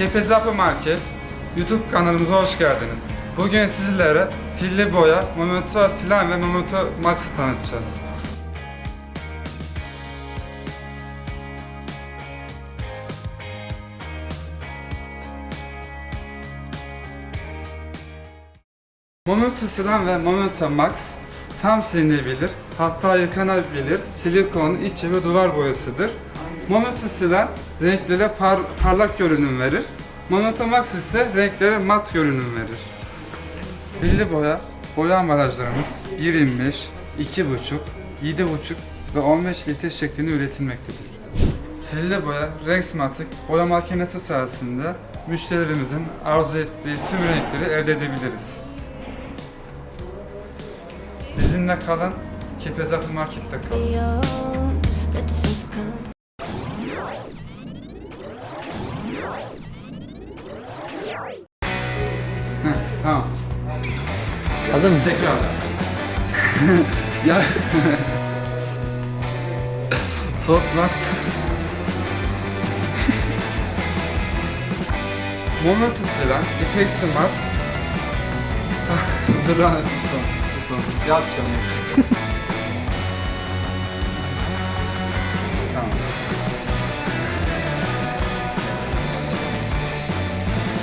Kepez Yapı Market YouTube kanalımıza hoş geldiniz. Bugün sizlere filli boya, Momento Silah ve Momento Max'ı tanıtacağız. Momento Silah ve Momento Max tam silinebilir, hatta yıkanabilir silikon iç ve duvar boyasıdır. Momento Silah renklere par- parlak görünüm verir. Momento Max ise renklere mat görünüm verir. Billi boya, boya ambalajlarımız 1.25, 2.5, 7.5 ve 15 litre şeklinde üretilmektedir. Filli boya, renksmatik boya makinesi sayesinde müşterilerimizin arzu ettiği tüm renkleri elde edebiliriz. Bizimle kalın, Kepez Yapı Market'te kalın. Tamam. Hazır mı? Tekrar. ya. Soğutmak. Momento silah, ipek smart. Dur lan bir son. Bir son. Yapacağım. tamam.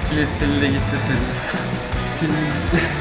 Fili fili gitti fili. Fili gitti.